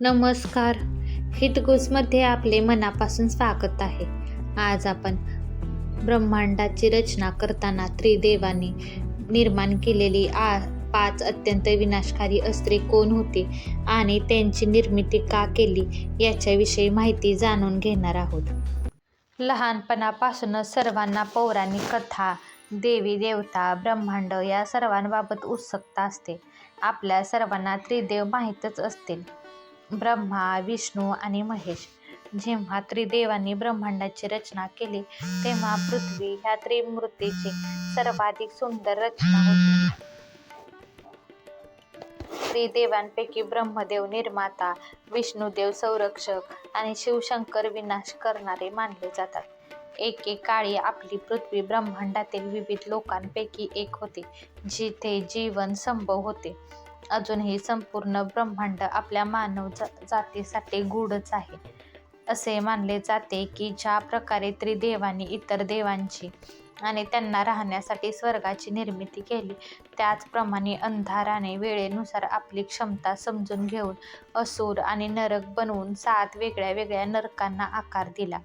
नमस्कार. हितगुजमध्ये आपले मनापासून स्वागत आहे. आज आपण ब्रह्मांडाची रचना करताना त्रिदेवांनी निर्माण केलेली आ पाच अत्यंत विनाशकारी अस्त्रे कोण होती आणि त्यांची निर्मिती का केली याच्याविषयी माहिती जाणून घेणार आहोत. लहानपणापासूनच सर्वांना पौराणिक कथा देवी देवता ब्रह्मांड या सर्वांबाबत उत्सुकता असते. आपल्या सर्वांना त्रिदेव माहीतच असतील. ब्रह्मा विष्णू आणि महेश. जेव्हा त्रिदेवांनी ब्रह्मांडाची रचना केली तेव्हा पृथ्वी ह्या त्रिमूर्तीची सर्वाधिक सुंदर रचना होती. त्रिदेवांपैकी ब्रह्मदेव निर्माता विष्णुदेव संरक्षक आणि शिवशंकर विनाश करणारे मानले जातात. एकेकाळी आपली पृथ्वी ब्रह्मांडातील विविध लोकांपैकी एक होती जिथे जीवन संभव होते. अजूनही संपूर्ण ब्रह्मांड आपल्या मानव जातीसाठी गूढच आहे. असे मानले जाते की ज्या प्रकारे त्रिदेवांनी इतर देवांची आणि त्यांना राहण्यासाठी स्वर्गाची निर्मिती केली त्याचप्रमाणे अंधाराने वेळेनुसार आपली क्षमता समजून घेऊन असुर आणि नरक बनवून सात वेगळ्या वेगळ्या नरकांना आकार दिला.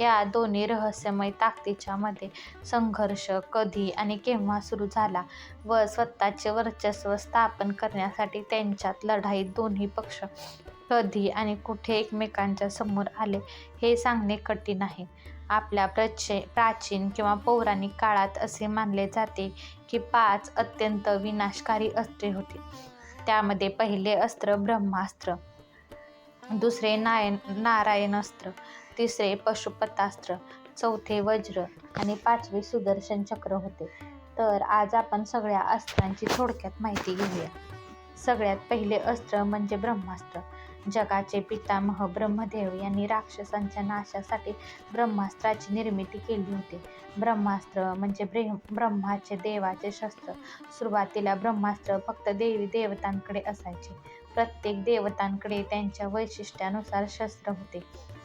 या दोन्ही रहस्यमय ताकदीच्या मध्ये संघर्ष कधी आणि केव्हा सुरू झाला व स्वतःचे वर्चस्व स्थापन करण्यासाठी त्यांच्यात लढाईत दोन्ही पक्ष कधी आणि कुठे एकमेकांच्या समोर आले हे सांगणे कठीण आहे. आपल्या प्रचे प्राचीन किंवा पौराणिक काळात असे मानले जाते की पाच अत्यंत विनाशकारी अस्त्रे होती. त्यामध्ये पहिले अस्त्र ब्रह्मास्त्र दुसरे नायन नारायणास्त्र तिसरे पशुपतास्त्र चौथे वज्र आणि पाचवे सुदर्शन चक्र होते. तर आज आपण सगळ्या अस्त्रांची थोडक्यात माहिती घेऊया. सगळ्यात पहिले अस्त्र म्हणजे ब्रह्मास्त्र. जगाचे पितामह ब्रह्मदेव यांनी राक्षसांच्या नाशासाठी ब्रह्मास्त्राची निर्मिती केली होती. ब्रह्मास्त्र म्हणजे ब्रे ब्रह्माचे देवाचे शस्त्र. सुरुवातीला ब्रह्मास्त्र फक्त देवी देवतांकडे असायचे. प्रत्येक देवतांकडे त्यांच्या वैशिष्ट्यानुसार शस्त्र होते.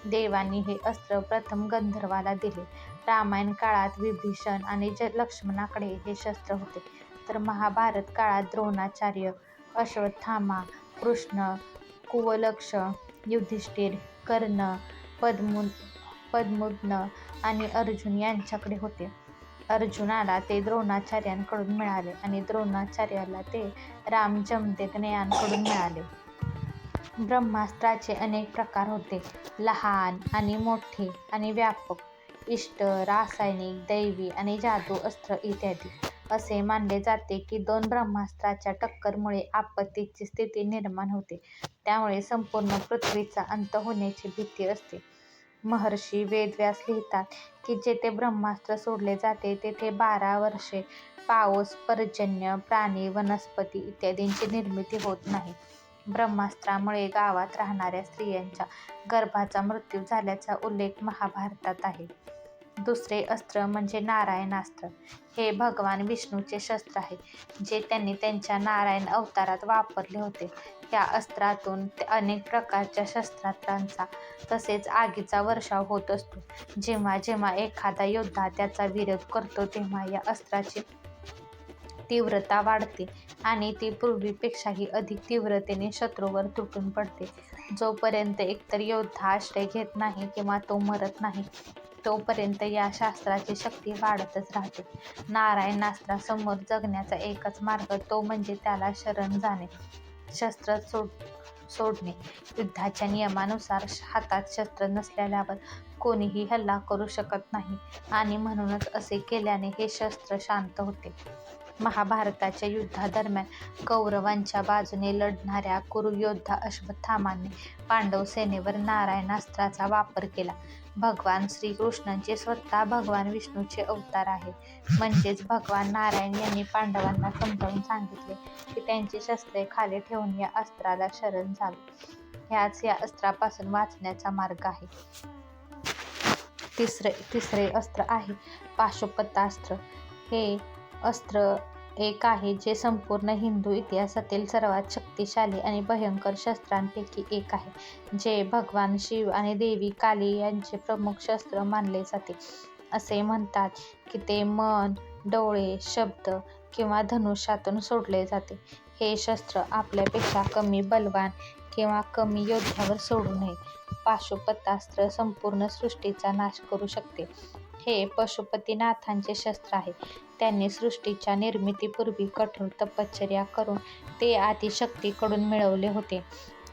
देवांनी हे अस्त्र प्रथम गंधर्वाला दिले. रामायण काळात विभीषण आणि ज लक्ष्मणाकडे हे शस्त्र होते. तर महाभारत काळात द्रोणाचार्य अश्वत्थामा कृष्ण कुवलक्ष युधिष्ठिर कर्ण पद्मु पद्मुग्न आणि अर्जुन यांच्याकडे होते. अर्जुनाला ते द्रोणाचार्यांकडून मिळाले आणि द्रोणाचार्याला ते रामजमदेगनयांकडून मिळाले. ब्रह्मास्त्राचे अनेक प्रकार होते. लहान आणि मोठे आणि व्यापक इष्ट रासायनिक दैवी आणि जादू अस्त्र इत्यादी. असे मानले जाते की दोन ब्रह्मास्त्राच्या टक्करमुळे आपत्तीची स्थिती निर्माण होते. त्यामुळे संपूर्ण पृथ्वीचा अंत होण्याची भीती असते. महर्षी वेदव्यास लिहितात की जेथे ब्रह्मास्त्र सोडले जाते तेथे बारा वर्षे पाऊस पर्जन्य प्राणी वनस्पती इत्यादींची निर्मिती होत नाही. ब्रह्मास्त्रामुळे गावात राहणाऱ्या स्त्रियांच्या गर्भाचा मृत्यू झाल्याचा उल्लेख महाभारतात आहे. दुसरे अस्त्र म्हणजे नारायणास्त्र हे भगवान विष्णूचे शस्त्र आहे जे त्यांनी त्यांच्या नारायण अवतारात वापरले होते. या अस्त्रातून अनेक प्रकारच्या शस्त्रास्त्रांचा तसेच आगीचा वर्षाव होत असतो. जेव्हा जेव्हा एखादा योद्धा त्याचा विरोध करतो तेव्हा या अस्त्राची तीव्रता वाढते आणि ती पूर्वीपेक्षाही अधिक तीव्रतेने शत्रूवर तुटून पडते. जोपर्यंत एकतर योद्धा आश्रय घेत नाही किंवा तो मरत नाही तोपर्यंत या शास्त्राची शक्ती वाढतच राहते. नारायणास्त्रासमोर जगण्याचा एकच मार्ग तो म्हणजे त्याला शरण जाणे शस्त्र सोड सोडणे. युद्धाच्या नियमानुसार हातात शस्त्र नसलेल्यावर कोणीही हल्ला करू शकत नाही. आणि म्हणूनच असे केल्याने हे शस्त्र शांत होते. महाभारताच्या युद्धादरम्यान कौरवांच्या बाजूने लढणाऱ्या कुरुयोद्धा अश्वत्थामाने पांडव सेनेवर नारायणास्त्राचा वापर केला. भगवान श्रीकृष्णांचे स्वतः भगवान विष्णूचे अवतार आहे म्हणजेच भगवान नारायण यांनी पांडवांना समजावून सांगितले की त्यांची शस्त्रे खाली ठेवून या अस्त्राला शरण झाले. ह्याच या अस्त्रापासून वाचण्याचा मार्ग आहे. तिसरे तिसरे अस्त्र आहे पाशुपतास्त्र. हे अस्त्र एक आहे जे संपूर्ण हिंदू इतिहासातील सर्वात शक्तिशाली आणि भयंकर शस्त्रांपैकी एक आहे जे भगवान शिव आणि देवी काली यांचे प्रमुख शस्त्र मानले जाते. असे म्हणतात की ते मन डोळे शब्द किंवा धनुष्यातून सोडले जाते. हे शस्त्र आपल्यापेक्षा कमी बलवान किंवा कमी योद्ध्यावर सोडू नये. पाशुपतास्त्र संपूर्ण सृष्टीचा नाश करू शकते. हे पशुपतीनाथांचे शस्त्र आहे. त्यांनी सृष्टीच्या निर्मितीपूर्वी कठोर तपश्चर्या करून ते आदिशक्तीकडून मिळवले होते.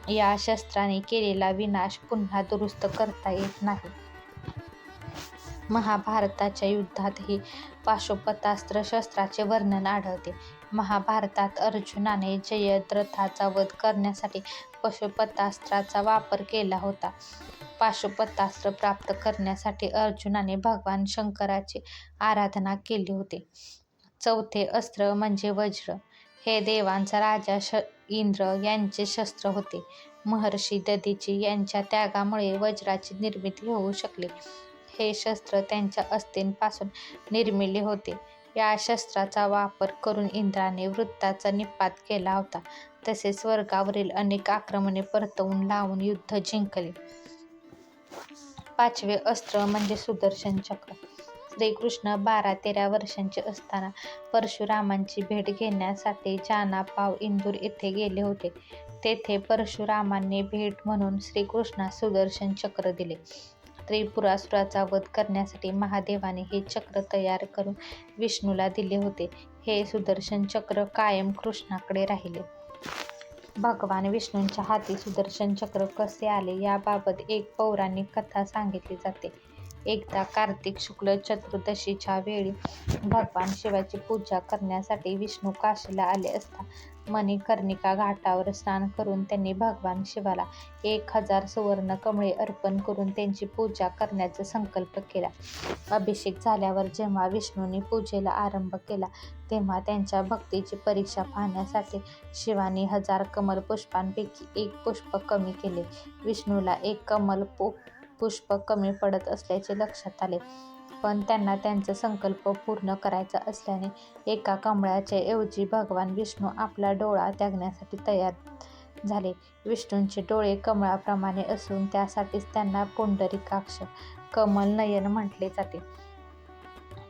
या शस्त्राने केलेला विनाश पुन्हा दुरुस्त करता येत नाही. महाभारताच्या युद्धातही पाशुपतास्त्र शस्त्राचे वर्णन आढळते. महाभारतात अर्जुनाने जयद्रथाचा वध करण्यासाठी पशुपतास्त्राचा वापर केला होता. पाशुपतास्त्र प्राप्त करण्यासाठी अर्जुनाने भगवान शंकराची आराधना केली होती. चौथे अस्त्र म्हणजे वज्र. हे देवांचा राजा श इंद्र यांचे शस्त्र होते. महर्षी ददीची यांच्या त्यागामुळे वज्राची निर्मिती होऊ शकली. हे शस्त्र त्यांच्या अस्थींपासून निर्मिले होते. या शस्त्राचा वापर करून इंद्राने वृत्ताचा निपात केला होता. तसेच स्वर्गावरील अनेक आक्रमणे परतवून लावून युद्ध जिंकले. पाचवे अस्त्र म्हणजे सुदर्शन चक्र. श्रीकृष्ण बारा तेरा वर्षांचे असताना परशुरामांची भेट घेण्यासाठी जाना पाव इंदूर येथे गेले होते. तेथे परशुरामांनी भेट म्हणून श्रीकृष्णास सुदर्शन चक्र दिले. त्रिपुरासुराचा वध करण्यासाठी महादेवाने हे चक्र तयार करून विष्णूला दिले होते. हे सुदर्शन चक्र कायम कृष्णाकडे राहिले. भगवान विष्णूंच्या हाती सुदर्शन चक्र कसे आले याबाबत एक पौराणिक कथा सांगितली जाते. एकदा कार्तिक शुक्ल चतुर्दशीच्या वेळी भगवान शिवाची पूजा करण्यासाठी विष्णू काशीला आले असता मणिकर्णिका घाटावर स्नान करून त्यांनी भगवान शिवाला एक हजार सुवर्ण कमळे अर्पण करून त्यांची पूजा करण्याचा संकल्प केला. अभिषेक झाल्यावर जेव्हा विष्णूने पूजेला आरंभ केला तेव्हा त्यांच्या भक्तीची परीक्षा पाहण्यासाठी शिवानी हजार कमल पुष्पांपैकी एक पुष्प कमी केले. विष्णूला एक कमल पु पुष्प कमी पडत असल्याचे लक्षात आले. पण त्यांना त्यांचा संकल्प पूर्ण करायचा असल्याने एका कमळाच्या ऐवजी भगवान विष्णू आपला डोळा त्यागण्यासाठी तयार झाले. विष्णूंचे डोळे कमळाप्रमाणे असून त्यासाठीच त्यांना पुंडरीकाक्ष कमल नयन म्हटले जाते.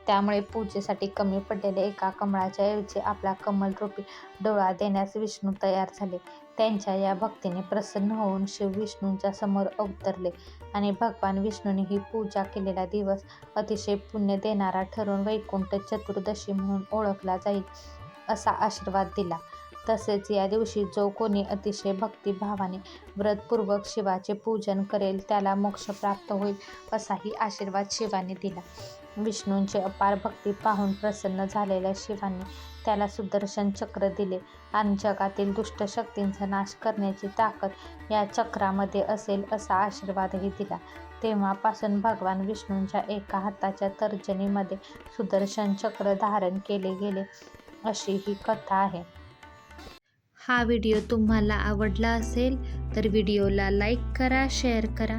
त्यामुळे पूजेसाठी कमी पडलेल्या एका कमळाच्या ऐवजी आपला कमलरूपी डोळा देण्यास विष्णू तयार झाले. त्यांच्या या भक्तीने प्रसन्न होऊन शिव विष्णूंच्या समोर अवतरले आणि भगवान विष्णूने ही पूजा केलेला दिवस अतिशय पुण्य देणारा ठरून वैकुंठ चतुर्दशी म्हणून ओळखला जाईल असा आशीर्वाद दिला. तसेच या दिवशी जो कोणी अतिशय भक्तिभावाने व्रतपूर्वक शिवाचे पूजन करेल त्याला मोक्ष प्राप्त होईल असाही आशीर्वाद शिवाने दिला. विष्णूंची अपार भक्ती पाहून प्रसन्न झालेल्या शिवाने त्याला सुदर्शन चक्र दिले. आणि जगातील दुष्ट शक्तींचा नाश करण्याची ताकद या चक्रामध्ये असेल असा आशीर्वादही दिला. तेव्हापासून भगवान विष्णूंच्या एका हाताच्या तर्जनीमध्ये सुदर्शन चक्र धारण केले गेले अशी ही कथा आहे. हा व्हिडिओ तुम्हाला आवडला असेल तर व्हिडिओला लाईक करा शेअर करा